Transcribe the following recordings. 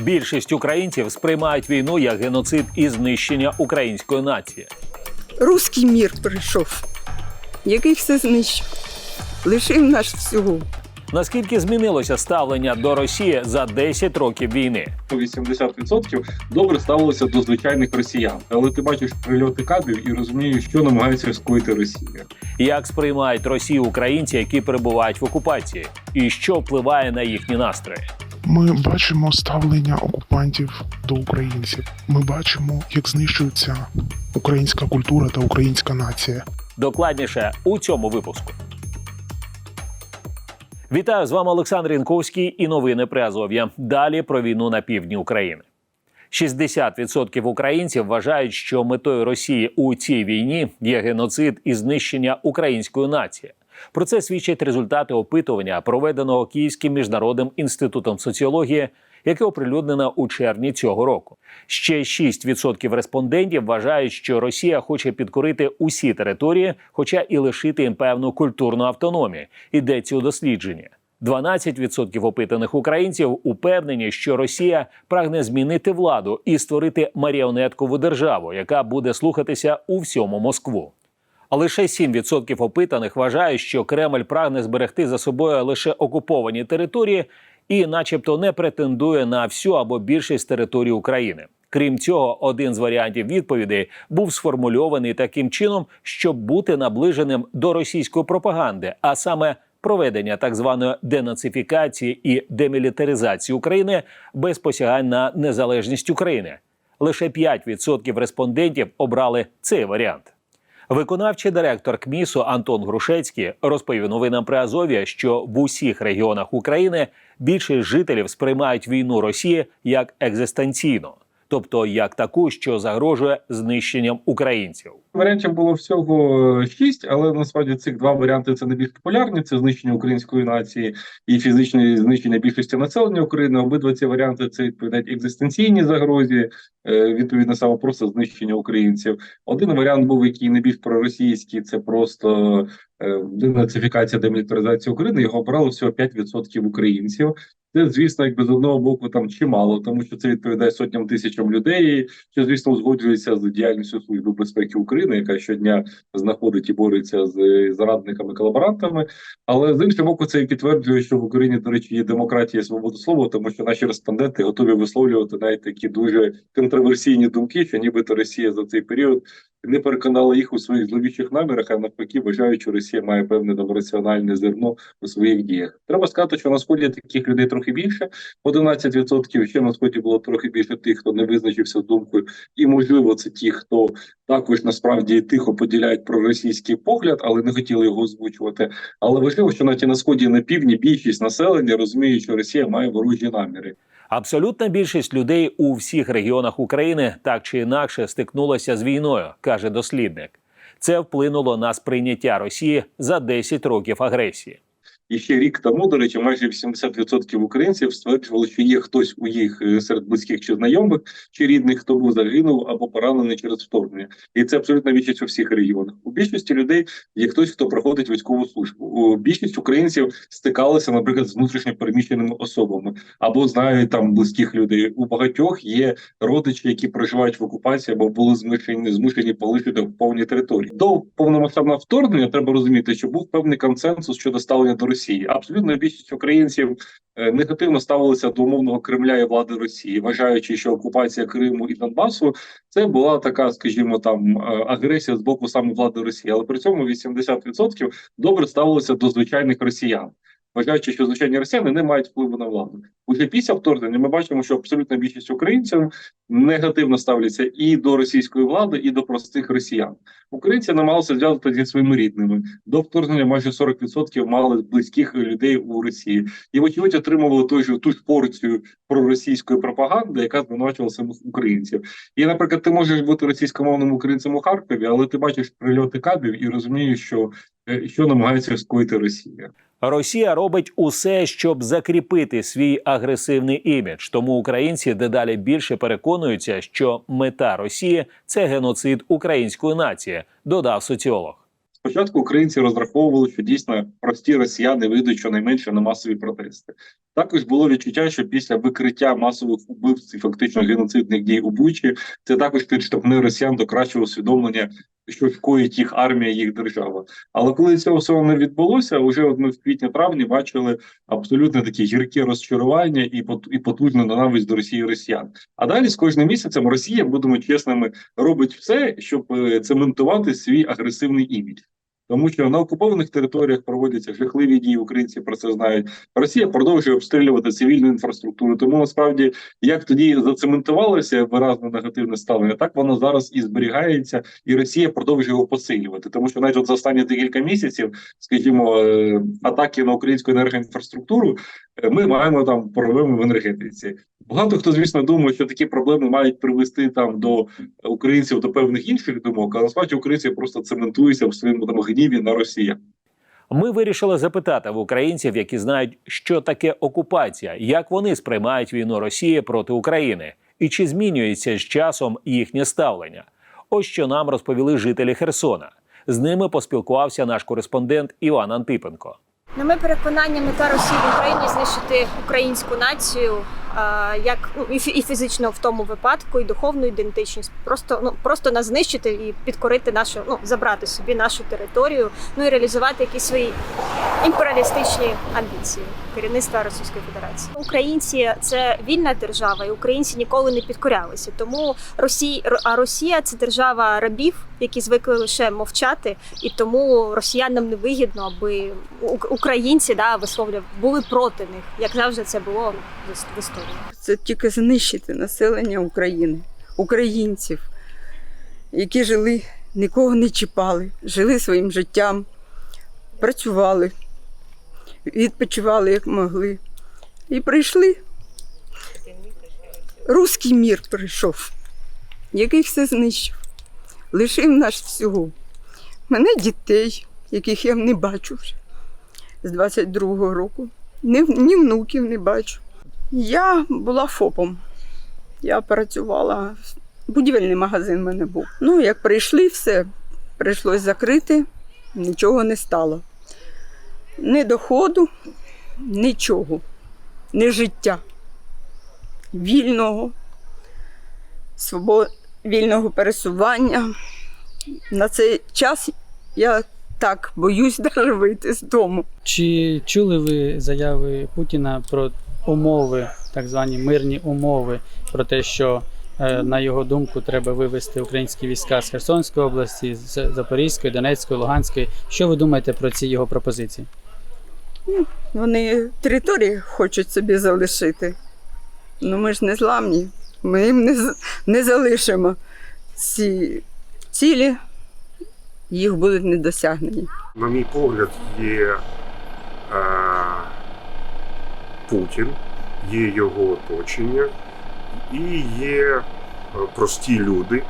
Більшість українців сприймають війну як геноцид і знищення української нації. Руський мір прийшов, який все знищив, лишив нас всього. Наскільки змінилося ставлення до Росії за 10 років війни? 80% добре ставилося до звичайних росіян, але ти бачиш прильоти кабів і розумієш, що намагається скоїти Росія. Як сприймають Росію українці, які перебувають в окупації, і що впливає на їхні настрої? Ми бачимо ставлення окупантів до українців. Ми бачимо, як знищується українська культура та українська нація. Докладніше у цьому випуску. Вітаю з вами Олександр Янковський і новини при Азов'я. Далі про війну на півдні України. 60% українців вважають, що метою Росії у цій війні є геноцид і знищення української нації. Про це свідчать результати опитування, проведеного Київським міжнародним інститутом соціології, яке оприлюднено у червні цього року. Ще 6% респондентів вважають, що Росія хоче підкорити усі території, хоча і лишити їм певну культурну автономію. Йдеться у дослідженні. 12% опитаних українців упевнені, що Росія прагне змінити владу і створити маріонеткову державу, яка буде слухатися у всьому Москву. А лише 7% опитаних вважають, що Кремль прагне зберегти за собою лише окуповані території і, начебто, не претендує на всю або більшість територій України. Крім цього, один з варіантів відповідей був сформульований таким чином, щоб бути наближеним до російської пропаганди, а саме проведення так званої денацифікації і демілітаризації України без посягань на незалежність України. Лише 5% респондентів обрали цей варіант. Виконавчий директор КМІСу Антон Грушецький розповів новинам при Азов'я, що в усіх регіонах України більшість жителів сприймають війну Росії як екзистенційну, тобто як таку, що загрожує знищенням українців. Варіантів було всього шість, але насправді цих два варіанти це найбільш популярні: це знищення української нації і фізичне знищення більшості населення України. Обидва ці варіанти це відповідають екзистенційній загрозі, е, відповідно саме просто знищення українців. Один варіант був, який найбільш проросійський, це просто е, денацифікація, демілітаризація України. Його обрало всього 5% українців. Це, звісно, якби з одного боку там чимало, тому що це відповідає сотням тисячам людей, що звісно узгоджується з діяльністю служби безпеки України, яка щодня знаходить і бореться з зарадниками колаборантами. Але з іншого боку, це і підтверджує, що в Україні, до речі, є демократія і свобода слова, тому що наші респонденти готові висловлювати навіть такі дуже контроверсійні думки, що нібито Росія за цей період не переконала їх у своїх зловічих намірах, а навпаки, вважають, що Росія має певне там раціональне зерно у своїх діях. Треба сказати, що на сході таких людей трохи більше, 11%, Ще на сході було трохи більше тих, хто не визначився думкою, і можливо, це ті, хто також насправді тихо поділяють проросійський погляд, але не хотіли його озвучувати. Але важливо, що навіть на сході і на півдні більшість населення розуміє, що Росія має ворожі наміри. Абсолютна більшість людей у всіх регіонах України так чи інакше стикнулася з війною, каже дослідник. Це вплинуло на сприйняття Росії за 10 років агресії. І ще рік тому, до речі, майже 80% українців стверджували, що є хтось у їх е, серед близьких чи знайомих чи рідних, хто був загинув або поранений через вторгнення, і це абсолютно більшість у всіх регіонах. У більшості людей є хтось, хто проходить військову службу. У більшість українців стикалися, наприклад, з внутрішньо переміщеними особами або знають там близьких людей. У багатьох є родичі, які проживають в окупації або були змушені змушені полишити окуповані території. До повномасштабного вторгнення треба розуміти, що був певний консенсус щодо ставлення до Росії. Абсолютно більшість українців е, негативно ставилися до умовного Кремля і влади Росії, вважаючи, що окупація Криму і Донбасу це була така, скажімо, там е, агресія з боку саме влади Росії, але при цьому 80% добре ставилося до звичайних росіян. Вважаючи, що звичайні росіяни не мають впливу на владу. Уже після вторгнення ми бачимо, що абсолютна більшість українців негативно ставляться і до російської влади, і до простих росіян. Українці намагалися зв'язати зі своїми рідними. До вторгнення майже 40% мали близьких людей у Росії, і вочевидь отримували той же ту ж порцію проросійської пропаганди, яка звинувачувала самих українців. І, наприклад, ти можеш бути російськомовним українцем у Харкові, але ти бачиш прильоти кабів і розумієш, що, що намагається скоїти Росія. Росія робить усе, щоб закріпити свій агресивний імідж. Тому українці дедалі більше переконуються, що мета Росії це геноцид української нації, додав соціолог. Спочатку українці розраховували, що дійсно прості росіяни вийдуть щонайменше на масові протести. Також було відчуття, що після викриття масових убивств і фактично геноцидних дій у Бучі, це також підштовхне росіян до кращого усвідомлення, що коїть їх армія, їх держава. Але коли цього всього не відбулося, вже от ми в квітні-травні бачили абсолютно такі гіркі розчарування і і потужну ненависть до Росії і росіян. А далі з кожним місяцем Росія, будемо чесними, робить все, щоб е, цементувати свій агресивний імідж. Тому що на окупованих територіях проводяться жахливі дії, українці про це знають. Росія продовжує обстрілювати цивільну інфраструктуру. Тому насправді, як тоді зацементувалося виразне негативне ставлення, так воно зараз і зберігається, і Росія продовжує його посилювати. Тому що навіть от за останні декілька місяців, скажімо, е, атаки на українську енергоінфраструктуру, е, ми маємо там проблеми в енергетиці. Багато хто, звісно, думає, що такі проблеми мають привести там до українців до певних інших думок, а насправді українці просто цементуються в своєму там гніві на Росію. Ми вирішили запитати в українців, які знають, що таке окупація, як вони сприймають війну Росії проти України, і чи змінюється з часом їхнє ставлення. Ось що нам розповіли жителі Херсона. З ними поспілкувався наш кореспондент Іван Антипенко. На моє переконання, мета Росії в Україні знищити українську націю, як і фі- і фізично в тому випадку, і духовну ідентичність. Просто ну просто нас знищити і підкорити нашу, ну забрати собі нашу територію, ну і реалізувати якісь свої імперіалістичні амбіції керівництва Російської Федерації. Українці це вільна держава, і українці ніколи не підкорялися. Тому Росія, а Росія це держава рабів, які звикли лише мовчати, і тому росіянам не вигідно, аби українці да висловлював були проти них, як завжди це було в історії. Це тільки знищити населення України, українців, які жили, нікого не чіпали, жили своїм життям, працювали, відпочивали як могли. І прийшли. Руський мір прийшов, який все знищив, лишив нас всього. Мене дітей, яких я не бачу вже з 22-го року, ні, внуків не бачу. Я була ФОПом. Я працювала, будівельний магазин в мене був. Ну, як прийшли, все, прийшлось закрити, нічого не стало. Ні доходу, нічого, ні життя. Вільного, свобо... вільного пересування. На цей час я так боюсь навіть вийти з дому. Чи чули ви заяви Путіна про умови, так звані мирні умови, про те, що е, на його думку треба вивести українські війська з Херсонської області, з Запорізької, Донецької, Луганської? Що ви думаєте про ці його пропозиції? Вони території хочуть собі залишити. Ну ми ж не зламні. Ми їм не, не залишимо ці цілі, їх будуть недосягнені. на мій погляд, є е, Путін, є його оточення і є е, прості люди.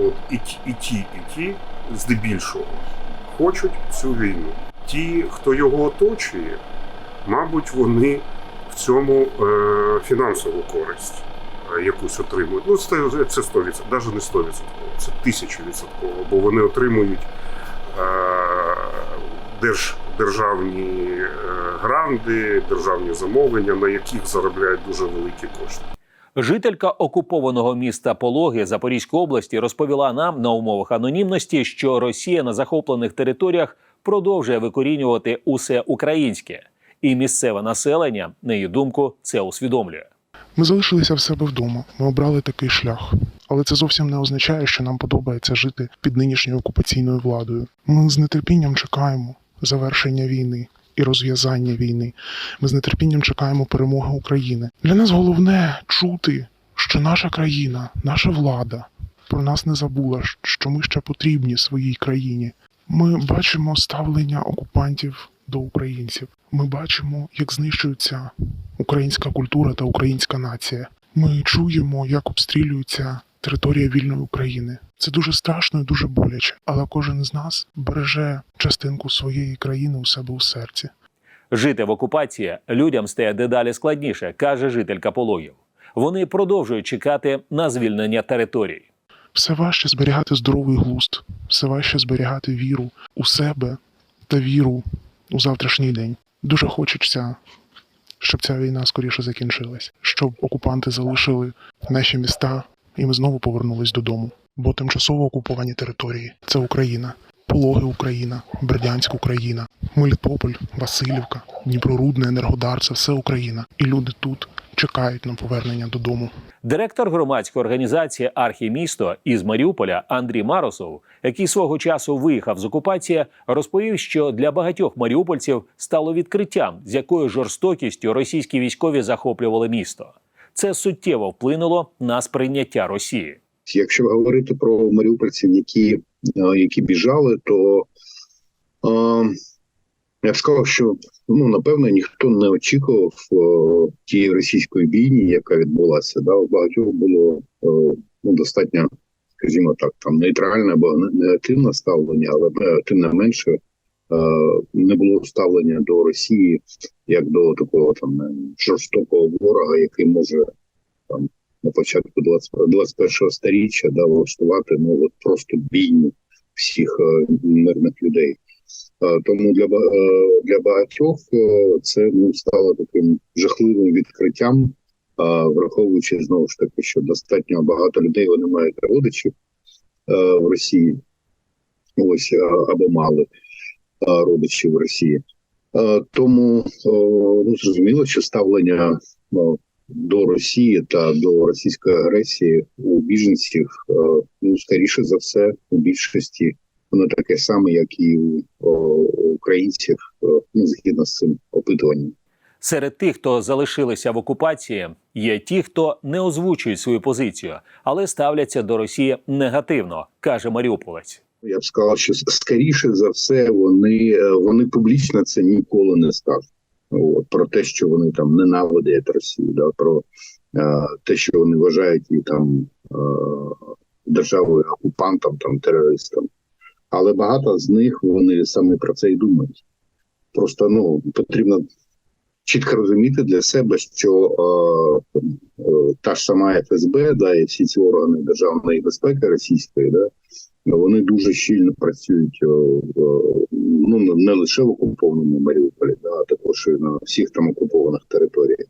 От, і, ті- і ті, і ті, здебільшого, хочуть цю війну. Ті, хто його оточує, мабуть, вони в цьому е, фінансову користь е, якусь отримують. Ну, це, це 100%, навіть не 100%, це 1000%, бо вони отримують е, держ, державні е, гранди, державні замовлення, на яких заробляють дуже великі кошти. Жителька окупованого міста Пологи Запорізької області розповіла нам на умовах анонімності, що Росія на захоплених територіях продовжує викорінювати усе українське, і місцеве населення, на її думку, це усвідомлює. Ми залишилися в себе вдома. Ми обрали такий шлях. Але це зовсім не означає, що нам подобається жити під нинішньою окупаційною владою. Ми з нетерпінням чекаємо завершення війни і розв'язання війни. Ми з нетерпінням чекаємо перемоги України. Для нас головне чути, що наша країна, наша влада про нас не забула, що ми ще потрібні своїй країні. Ми бачимо ставлення окупантів до українців. Ми бачимо, як знищується українська культура та українська нація. Ми чуємо, як обстрілюється територія вільної України. Це дуже страшно і дуже боляче, але кожен з нас береже частинку своєї країни у себе у серці. Жити в окупації людям стає дедалі складніше, каже жителька Пологів. Вони продовжують чекати на звільнення територій. Все важче зберігати здоровий глузд, все важче зберігати віру у себе та віру у завтрашній день. Дуже хочеться, щоб ця війна скоріше закінчилась, щоб окупанти залишили наші міста, і ми знову повернулись додому. Бо тимчасово окуповані території це Україна, Пологи Україна, Бердянськ Україна, Мелітополь, Васильівка, Дніпрорудне, Енергодар це все Україна. І люди тут чекають на повернення додому. Директор громадської організації Архімісто із Маріуполя Андрій Маросов, який свого часу виїхав з окупації, розповів, що для багатьох маріупольців стало відкриттям, з якою жорстокістю російські військові захоплювали місто. Це суттєво вплинуло на сприйняття Росії. Якщо говорити про маріупольців, які, е, які біжали, то е, я б сказав, що ну напевно ніхто не очікував е, тієї російської війни, яка відбулася. Да? У багатьох було е, ну, достатньо, скажімо так, там нейтральне або негативне ставлення, але е, тим не менше. Е, Не було ставлення до Росії як до такого там е, жорстокого ворога, який може там на початку 20, 21-го сторіччя да, влаштувати ну, от просто бійню всіх е, мирних людей. Тому для, для багатьох це ну, стало таким жахливим відкриттям, враховуючи знову ж таки, що достатньо багато людей вони мають родичів в Росії, ось або мали родичів Росії. Е, Тому е, ну, зрозуміло, що ставлення до Росії та до російської агресії у біженців, е, ну скоріше за все, у більшості воно таке саме, як і у українців, е, ну згідно з цим опитуванням. Серед тих, хто залишилися в окупації, є ті, хто не озвучують свою позицію, але ставляться до Росії негативно, каже Маріуполець. Я б сказав, що скоріше за все вони, е, вони публічно це ніколи не скажуть. От, про те, що вони там ненавидять Росію, да, про е, те, що вони вважають її там е, державою окупантом, там терористом. Але багато з них вони саме про це і думають. Просто ну потрібно чітко розуміти для себе, що е, е, та ж сама ФСБ, да, і всі ці органи державної безпеки російської, да, вони дуже щільно працюють о, о, ну не лише в окупованому Маріуполі, а також і на всіх там окупованих територіях.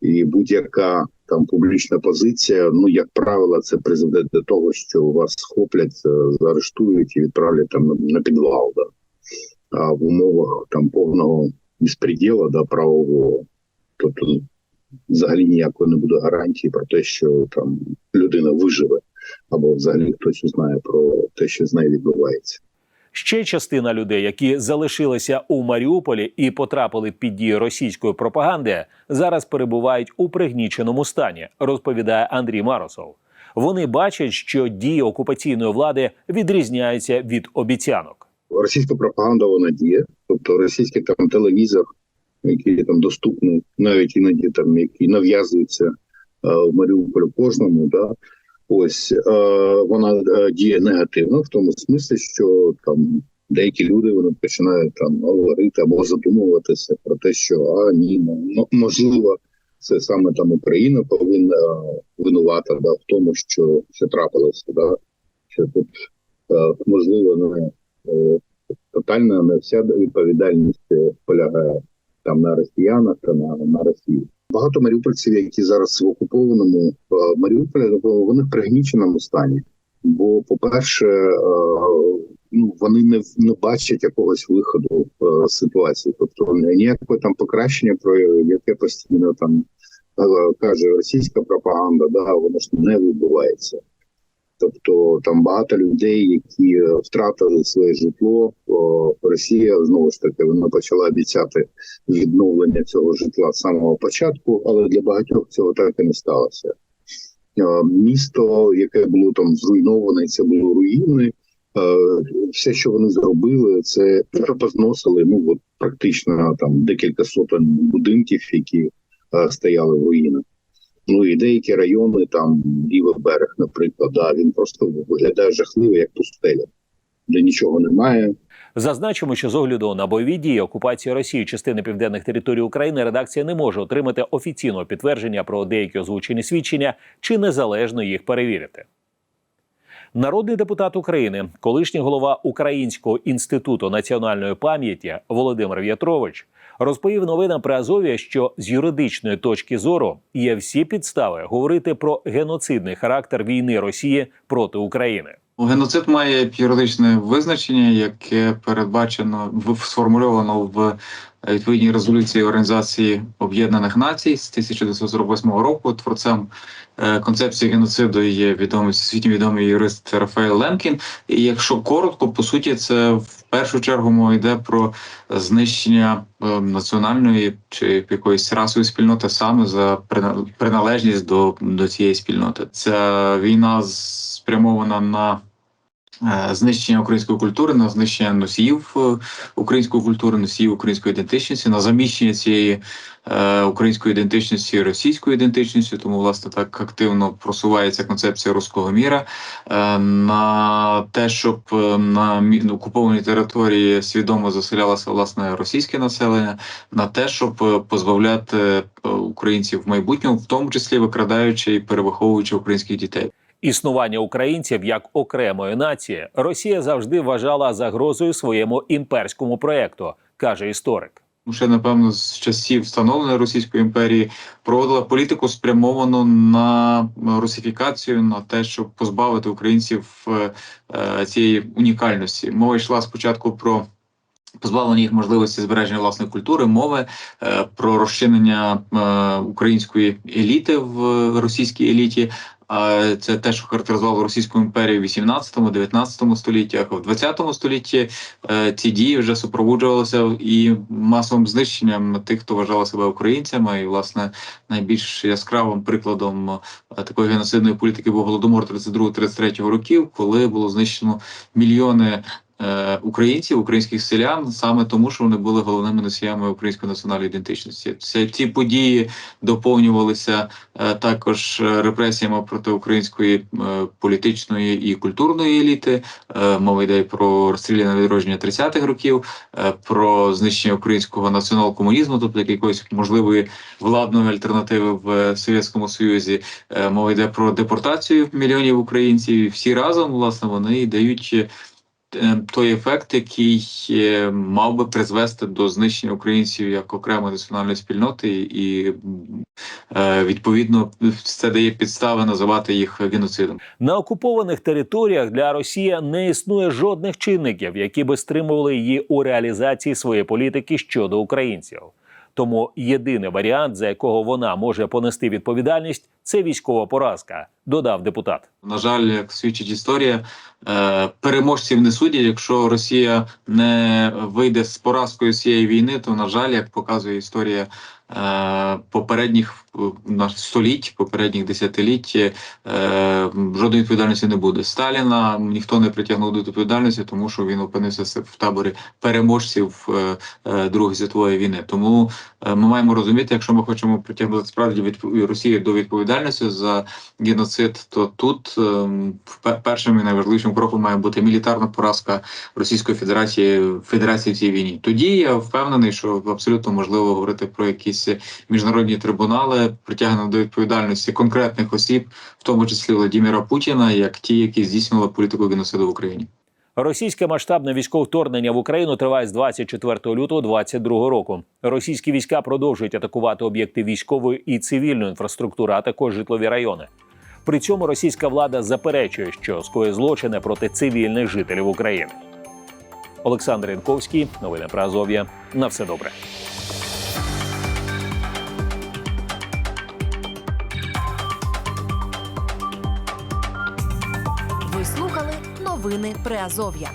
І будь-яка там публічна позиція, ну як правило, це призведе до того, що вас схоплять, е, заарештують і відправлять там на підвал. Да. А в умовах там повного безпреділа да, правового, тобто взагалі ніякої не буде гарантії про те, що там людина виживе або взагалі хтось узнає про те, що з нею відбувається. Ще частина людей, які залишилися у Маріуполі і потрапили під дію російської пропаганди, зараз перебувають у пригніченому стані, розповідає Андрій Маросов. Вони бачать, що дії окупаційної влади відрізняються від обіцянок. Російська пропаганда вона діє, тобто російський там телевізор, який там доступний, навіть іноді там який нав'язується е, в Маріуполі кожному, да. Ось е, вона е, діє негативно в тому смислі, що там деякі люди вони починають там говорити або задумуватися про те, що а ні, ну, можливо, це саме там Україна повинна винувата да, в тому, що це трапилося, да, що тут е, можливо не е, тотальна не вся відповідальність полягає там на росіянах та на, на Росії. Багато маріупольців, які зараз в окупованому е, Маріуполі, вони в пригніченому стані. Бо, по-перше, е, ну вони не, не бачать якогось виходу е, з ситуації, тобто ніякого там покращення, про яке постійно там каже російська пропаганда, да воно ж не відбувається. Тобто там багато людей, які е, втратили своє житло. О, Росія знову ж таки вона почала обіцяти відновлення цього житла з самого початку, але для багатьох цього так і не сталося. Е, Місто, яке було там зруйноване, це було руїни. Е, Все, що вони зробили, це позносили ну от практично там декілька сотень будинків, які стояли в руїнах. Ну і деякі райони, там лівий берег, наприклад, да, він просто виглядає жахливо, як пустеля, де нічого немає. Зазначимо, що з огляду на бойові дії окупації Росії частини південних територій України редакція не може отримати офіційного підтвердження про деякі озвучені свідчення чи незалежно їх перевірити. Народний депутат України, колишній голова Українського інституту національної пам'яті Володимир В'ятрович розповів новинам при Азові, що з юридичної точки зору є всі підстави говорити про геноцидний характер війни Росії проти України. Геноцид має юридичне визначення, яке передбачено сформульовано в відповідній резолюції Організації Об'єднаних Націй з 1948 року. Творцем е, концепції геноциду є відомий всесвітньо відомий юрист Рафаель Лемкін. І якщо коротко, по суті, це в першу чергу мова йде про знищення е, національної чи якоїсь расової спільноти саме за прина- приналежність до, до цієї спільноти. Ця війна спрямована на е, знищення української культури, на знищення носіїв е, української культури, носіїв української ідентичності, на заміщення цієї е, української ідентичності російською ідентичністю. Тому власне так активно просувається концепція руського міра е, на те, щоб е, на окупованій території свідомо заселялося власне російське населення, на те, щоб е, позбавляти е, українців в майбутньому, в тому числі викрадаючи і перевиховуючи українських дітей. Існування українців як окремої нації Росія завжди вважала загрозою своєму імперському проекту, каже історик. ще напевно з часів встановлення Російської імперії проводила політику спрямовану на русифікацію, на те, щоб позбавити українців е, е, цієї унікальності. Мова йшла спочатку про. Позбавлення їх можливості збереження власної культури, мови, е, про розчинення української еліти в російській еліті. Це те, що характеризувало Російську імперію в 18-19 століттях. В 20 столітті е, ці дії вже супроводжувалися і масовим знищенням тих, хто вважав себе українцями. І власне найбільш яскравим прикладом е, такої геноцидної політики був голодомор 32-33 років, коли було знищено мільйони. Е, Українців, українських селян, саме тому, що вони були головними носіями української національної ідентичності. Це ці події доповнювалися е, також е, репресіями проти української політичної і культурної еліти. Мова йде про розстріляне відродження 30-х років, про знищення українського націонал-комунізму, тобто якоїсь можливої владної альтернативи в Совєтському Союзі. Мова йде про депортацію мільйонів українців. Всі разом власне вони дають. Е, Той ефект, який е, мав би призвести до знищення українців як окремої національної спільноти, і е, відповідно це дає підстави називати їх геноцидом. На окупованих територіях для Росії не існує жодних чинників, які би стримували її у реалізації своєї політики щодо українців. Тому єдиний варіант, за якого вона може понести відповідальність, це військова поразка, додав депутат. На жаль, як свідчить історія, е, переможців не судять. Якщо Росія не вийде з поразкою цієї війни, то на жаль, як показує історія попередніх е, наш століть, попередніх десятиліть, е, жодної відповідальності не буде. Сталіна ніхто не притягнув до відповідальності, тому що він опинився в таборі переможців е, е, Другої світової війни. Тому е, ми маємо розуміти, якщо ми хочемо притягнути справді від Росії до відповідальності за геноцид, то тут першим і найважливішим кроком має бути мілітарна поразка Російської Федерації Федерації в цій війні. Тоді я впевнений, що абсолютно можливо говорити про якісь міжнародні трибунали, притягнення до відповідальності конкретних осіб, в тому числі Владимира Путіна, як ті, які здійснювали політику геноциду в Україні. Російське масштабне військове вторгнення в Україну триває з 24 лютого 2022 року. Російські війська продовжують атакувати об'єкти військової і цивільної інфраструктури, а також житлові райони. При цьому російська влада заперечує, що скоє злочини проти цивільних жителів України. Олександр Янковський, новини про Азов'я. На все добре. Новини Приазов'я.